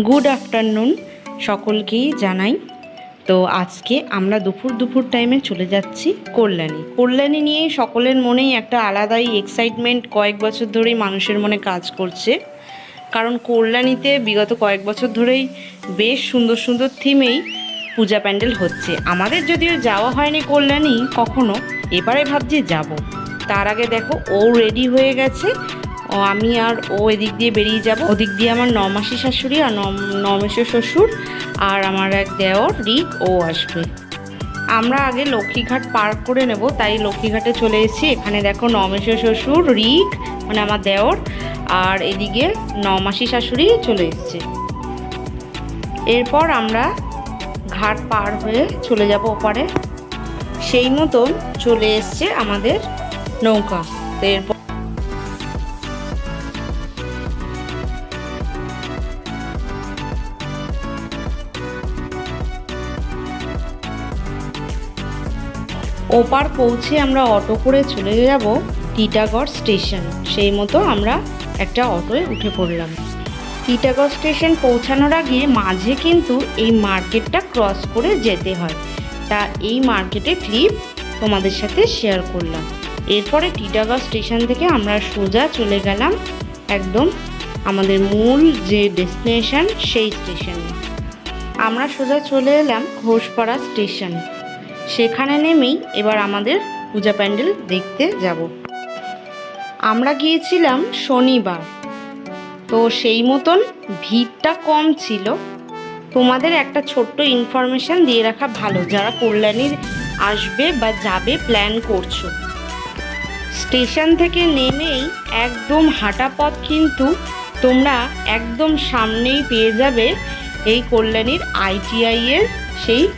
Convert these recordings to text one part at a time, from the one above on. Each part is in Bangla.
গুড আফটারনুন সকলকেই জানাই। তো আজকে আমরা দুপুর দুপুর টাইমে চলে যাচ্ছি কল্যাণী। কল্যাণী নিয়ে সকলের মনেই একটা আলাদাই এক্সাইটমেন্ট কয়েক বছর ধরেই মানুষের মনে কাজ করছে। কারণ কল্যাণীতে বিগত কয়েক বছর ধরেই বেশ সুন্দর সুন্দর থিমেই পূজা প্যান্ডেল হচ্ছে। আমাদের যদিও যাওয়া হয়নি কল্যাণী, কখনো। এবারে ভাবছি যাব। তার আগে দেখো, ও রেডি হয়ে গেছে। আমি আর ও এদিক দিয়ে বেরিয়ে যাব। ওদিক দিয়ে আমার নমাসি শাশুড়ি আর নম- নমেশ্বর শ্বশুর আর আমার এক দেওর রিক ও আসবে। আমরা আগে লক্ষ্মীঘাট পার করে নেব, তাই লক্ষ্মীঘাটে চলে এসেছি। এখানে দেখো নমেশ্বর শ্বশুর, রিক মানে আমার দেওর আর এদিকে নমাসি শাশুড়ি চলে এসছে। এরপর আমরা ঘাট পার হয়ে চলে যাব ওপারে। সেই মতন চলে এসছে আমাদের নৌকা। তো এরপর ওপার পৌঁছে আমরা অটো করে চলে যাব টিটাগড় স্টেশন। সেই মতো আমরা একটা অটোয় উঠে পড়লাম। টিটাগড় স্টেশন পৌঁছানোর আগে মাঝে কিন্তু এই মার্কেটটা ক্রস করে যেতে হয়। তা এই মার্কেটে ক্লিপ তোমাদের সাথে শেয়ার করলাম। এরপরে টিটাগড় স্টেশন থেকে আমরা সোজা চলে গেলাম একদম আমাদের মূল যে ডেস্টিনেশন সেই স্টেশনে। আমরা সোজা চলে এলাম ঘোষপাড়া স্টেশন। সেখানে নেমেই এবার আমাদের পূজা প্যান্ডেল দেখতে যাব। আমরা গিয়েছিলাম শনিবার। তো সেই মতন ভিড়টা কম ছিল। তোমাদের একটা ছোট্ট ইনফরমেশান দিয়ে রাখা ভালো, যারা কল্যাণীর আসবে বা যাবে প্ল্যান করছ। স্টেশন থেকে নেমেই একদম হাঁটা পথ কিন্তু তোমরা একদম সামনেই পেয়ে যাবে এই কল্যাণীর আইটিআইয়ের সেই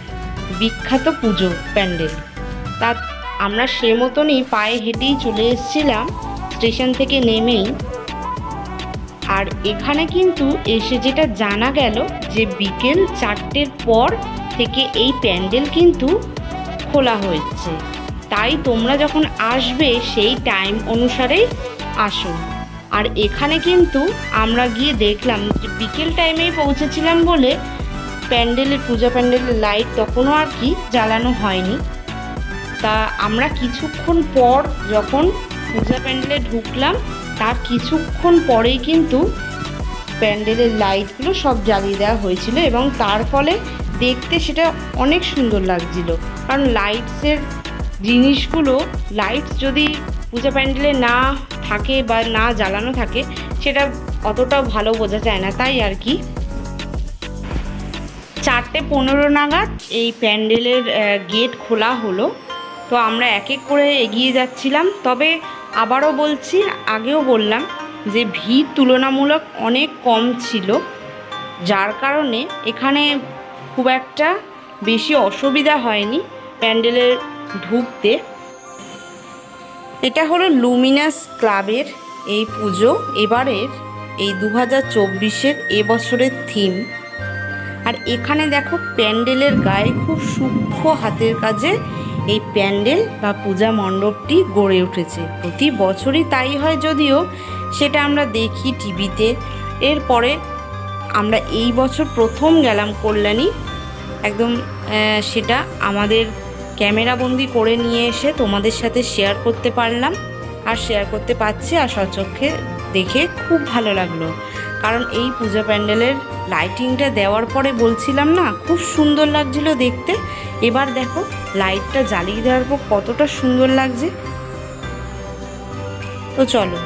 বিখ্যাত পুজো প্যান্ডেল। তা আমরা সে মতনই পায়ে হেঁটেই চলে এসেছিলাম, স্টেশন থেকে নেমেই। আর এখানে কিন্তু এসে যেটা জানা গেল যে বিকেল চারটের পর থেকে এই প্যান্ডেল কিন্তু খোলা হয়েছে। তাই তোমরা যখন আসবে সেই টাইম অনুসারেই আসো। আর এখানে কিন্তু আমরা গিয়ে দেখলাম যে বিকেল টাইমেই পৌঁছেছিলাম বলে প্যান্ডেলের, পূজা প্যান্ডেলের লাইট তখনও আর কি জ্বালানো হয়নি। তা আমরা কিছুক্ষণ পর যখন পূজা প্যান্ডেলে ঢুকলাম, তার কিছুক্ষণ পরেই কিন্তু প্যান্ডেলের লাইটগুলো সব জ্বালিয়ে দেওয়া হয়েছিল এবং তার ফলে দেখতে সেটা অনেক সুন্দর লাগছিল। কারণ লাইটসের জিনিসগুলো লাইটস যদি পূজা প্যান্ডেলে না থাকে বা না জ্বালানো থাকে, সেটা অতটাও ভালো বোঝা যায় না। তাই আর কি চারটে পনেরো নাগাদ এই প্যান্ডেলের গেট খোলা হলো। তো আমরা এক এক করে এগিয়ে যাচ্ছিলাম। তবে আবারও বলছি, আগেও বললাম যে ভিড় তুলনামূলক অনেক কম ছিল, যার কারণে এখানে খুব একটা বেশি অসুবিধা হয়নি প্যান্ডেলের ঢুকতে। এটা হলো লুমিনাস ক্লাবের এই পুজো। এবারের এই দু হাজার চব্বিশের এবছরের থিম। আর এখানে দেখো প্যান্ডেলের গায়ে খুব সূক্ষ্ম হাতের কাজে এই প্যান্ডেল বা পূজা মণ্ডপটি গড়ে উঠেছে। প্রতি বছরই তাই হয় যদিও সেটা আমরা দেখি টিভিতে। এরপরে আমরা এই বছর প্রথম গেলাম কল্যাণী। একদম সেটা আমাদের ক্যামেরাবন্দি করে নিয়ে এসে তোমাদের সাথে শেয়ার করতে পারলাম। আর শেয়ার করতে পারছি আর সচক্ষে দেখে খুব ভালো লাগল। কারণ এই পূজা প্যান্ডেলের লাইটিংটা দেওয়ার পরে বলছিলাম না, খুব সুন্দর লাগছিল দেখতে। এবার দেখো লাইটটা জ্বালিয়ে দেওয়ার পর কতটা সুন্দর লাগছে। তো চলো,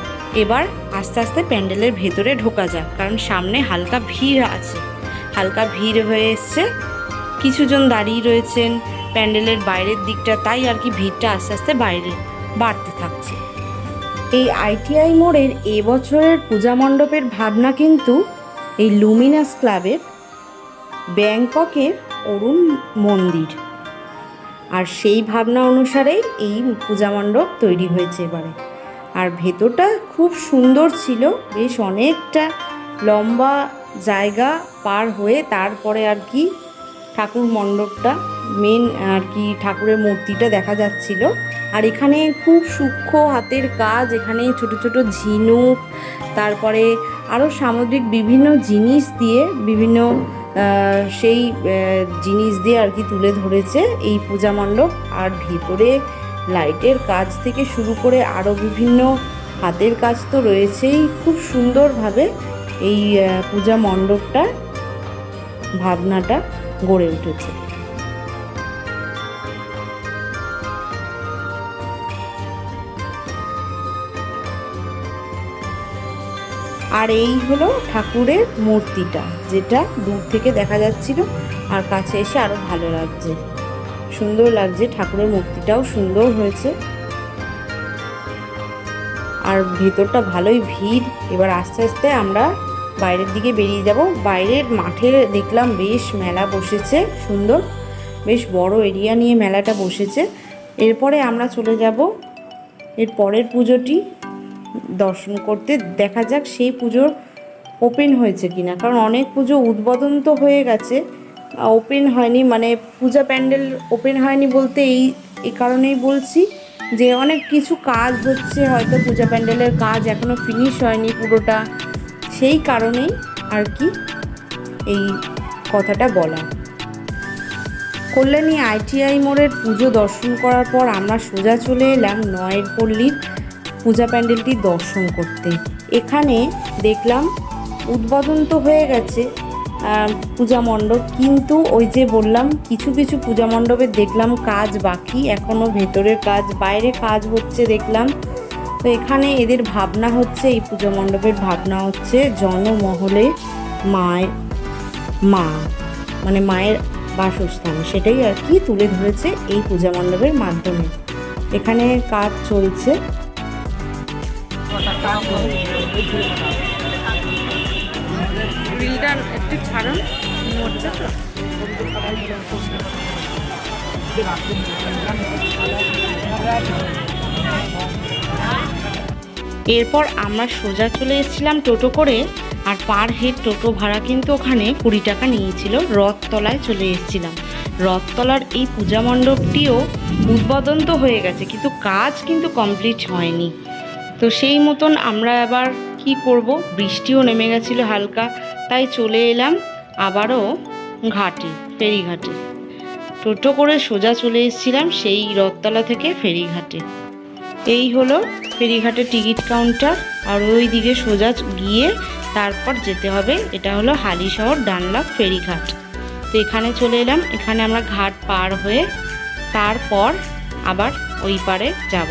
এবার আস্তে আস্তে প্যান্ডেলের ভেতরে ঢোকা যাক, কারণ সামনে হালকা ভিড় আছে। হালকা ভিড় হয়ে এসছে, কিছুজন দাঁড়িয়ে রয়েছেন, প্যান্ডেলের বাইরের দিকটা, তাই আর কি ভিড়টা আস্তে আস্তে বাইরে বাড়তে থাকছে। এই আইটিআই মোড়ের এবছরের পূজা মণ্ডপের ভাবনা কিন্তু এই লুমিনাস ক্লাবের ব্যাংককের অরুণ মন্দির। আর সেই ভাবনা অনুসারেই এই পূজা মণ্ডপ তৈরি হয়েছে এবারে। আর ভেতরটা খুব সুন্দর ছিল, বেশ অনেকটা লম্বা জায়গা পার হয়ে তারপরে আর কি ঠাকুর মণ্ডপটা মেন আর কি ঠাকুরের মূর্তিটা দেখা যাচ্ছিল। আর এখানে খুব সূক্ষ্ম হাতের কাজ, এখানে ছোট ছোট ঝিনুক, তারপরে আরও সামুদ্রিক বিভিন্ন জিনিস দিয়ে, বিভিন্ন সেই জিনিস দিয়ে আর কি তুলে ধরেছে এই পূজা মণ্ডপ। আর ভিতরে লাইটের কাজ থেকে শুরু করে আরও বিভিন্ন হাতের কাজ তো রয়েছেই। খুব সুন্দরভাবে এই পূজা মণ্ডপটা ভাবনাটা গড়ে উঠেছে। আর এই হলো ঠাকুরের মূর্তিটা, যেটা দূর থেকে দেখা যাচ্ছিল আর কাছে এসে আরও ভালো লাগছে। সুন্দর লাগছে ঠাকুরের মূর্তিটাও, সুন্দর হয়েছে। আর ভেতরটা ভালোই ভিড়। এবার আস্তে আস্তে আমরা বাইরের দিকে বেরিয়ে যাব। বাইরের মাঠে দেখলাম বেশ মেলা বসেছে, সুন্দর। বেশ বড় এরিয়া নিয়ে মেলাটা বসেছে। এরপরে আমরা চলে যাব এর পরের পুজোটি। দর্শন করতে দেখা যাক সেই পুজোর ওপেন হয়েছে কিনা। কারণ অনেক পুজো উদ্বোধন তো হয়ে গেছে ওপেন হয়নি মানে পূজা প্যান্ডেল ওপেন হয়নি বলতে এই এই কারণেই বলছি যে অনেক কিছু কাজ হচ্ছে, হয়তো পূজা প্যান্ডেলের কাজ এখনও ফিনিশ হয়নি পুরোটা। সেই কারণেই আর কি এই কথাটা বলা কল্যাণী আইটিআই মোড়ের পুজো দর্শন করার পর আমরা সোজা চলে এলাম নয়ের পল্লীর পূজা প্যান্ডেলটি দর্শন করতে। এখানে দেখলাম উদ্বোধন তো হয়ে গেছে পূজা মণ্ডপ। কিন্তু ওই যে বললাম, কিছু কিছু পূজা মণ্ডপে দেখলাম কাজ বাকি এখনও ভেতরের কাজ বাইরে কাজ হচ্ছে দেখলাম। তো এখানে এদের ভাবনা হচ্ছে, এই পূজা মণ্ডপের ভাবনা হচ্ছে জনমহলে মায়ের মা মানে মায়ের বাসস্থান। সেটাই আর কি তুলে ধরেছে এই পূজা মণ্ডপের মাধ্যমে। এখানে কাজ চলছে। একটু ছাড়ুন তো এরপর আমরা সোজা চলে এসেছিলাম টোটো করে, আর পার হেড টোটো ভাড়া কিন্তু ওখানে কুড়ি টাকা নিয়েছিল। রথতলায় চলে এসেছিলাম। রথতলার এই পূজা মণ্ডপটিও উদ্বোধন তো হয়ে গেছে, কিন্তু কাজ কিন্তু কমপ্লিট হয়নি। তো সেই মতন আমরা আবার কি করব? বৃষ্টিও নেমে গেছিল হালকা, তাই চলে এলাম আবারও ঘাটে, ফেরিঘাটে। টোটো করে সোজা চলে এসেছিলাম সেই রথতলা থেকে ফেরিঘাটে। এই হলো ফেরিঘাটের টিকিট কাউন্টার, আর ওই দিকে সোজা গিয়ে তারপর যেতে হবে, এটা হলো হালিশহর ডানলাভ ফেরিঘাট। তো এখানে চলে এলাম, এখানে আমরা ঘাট পার হয়ে তারপর আবার ওই পারে যাব।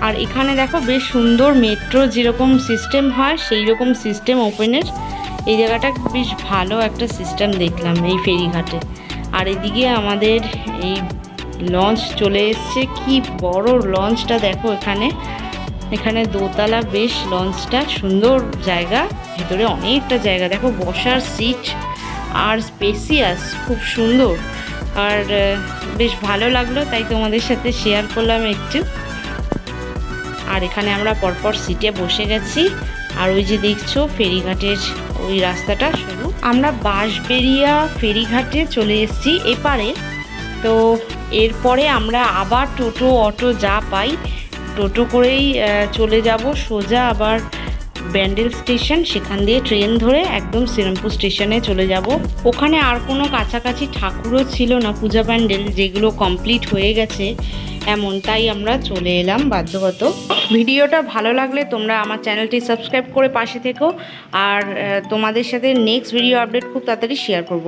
আর এখানে দেখো বেশ সুন্দর মেট্রো যেরকম সিস্টেম হয় সেই রকম সিস্টেম ওপেনের এই জায়গাটা বেশ ভালো একটা সিস্টেম দেখলাম এই ফেরিঘাটে। আর এদিকে আমাদের এই লঞ্চ চলে এসছে। কি বড় লঞ্চটা দেখো এখানে। এখানে দোতলা বেশ লঞ্চটা সুন্দর জায়গা। ভেতরে অনেকটা জায়গা। দেখো বসার সিট আর স্পেসিয়াস খুব সুন্দর। আর বেশ ভালো লাগল, তাই তোমাদের সাথে শেয়ার করলাম একটু। আর এখানে আমরা পরপর সিটে বসে গেছি। আর ওই যে দেখছ, ফেরিঘাটের ওই রাস্তাটা শুরু আমরা বাঁশবেরিয়া ফেরিঘাটে চলে এসেছি এপারে। তো এরপরে আমরা আবার টোটো, অটো যা পাই, টোটো করেই চলে যাব। সোজা আবার ব্যান্ডেল স্টেশন, সেখান দিয়ে ট্রেন ধরে একদম শ্রীরামপুর স্টেশনে চলে যাব। ওখানে আর কোনো কাছাকাছি ঠাকুরও ছিল না, পূজা প্যান্ডেল যেগুলো কমপ্লিট হয়ে গেছে এমন তাই আমরা চলে এলাম বাধ্যগত। ভিডিওটা ভালো লাগলে তোমরা আমার চ্যানেলটি সাবস্ক্রাইব করে পাশে থেকো, আর তোমাদের সাথে নেক্সট ভিডিও আপডেট খুব তাড়াতাড়ি শেয়ার করব।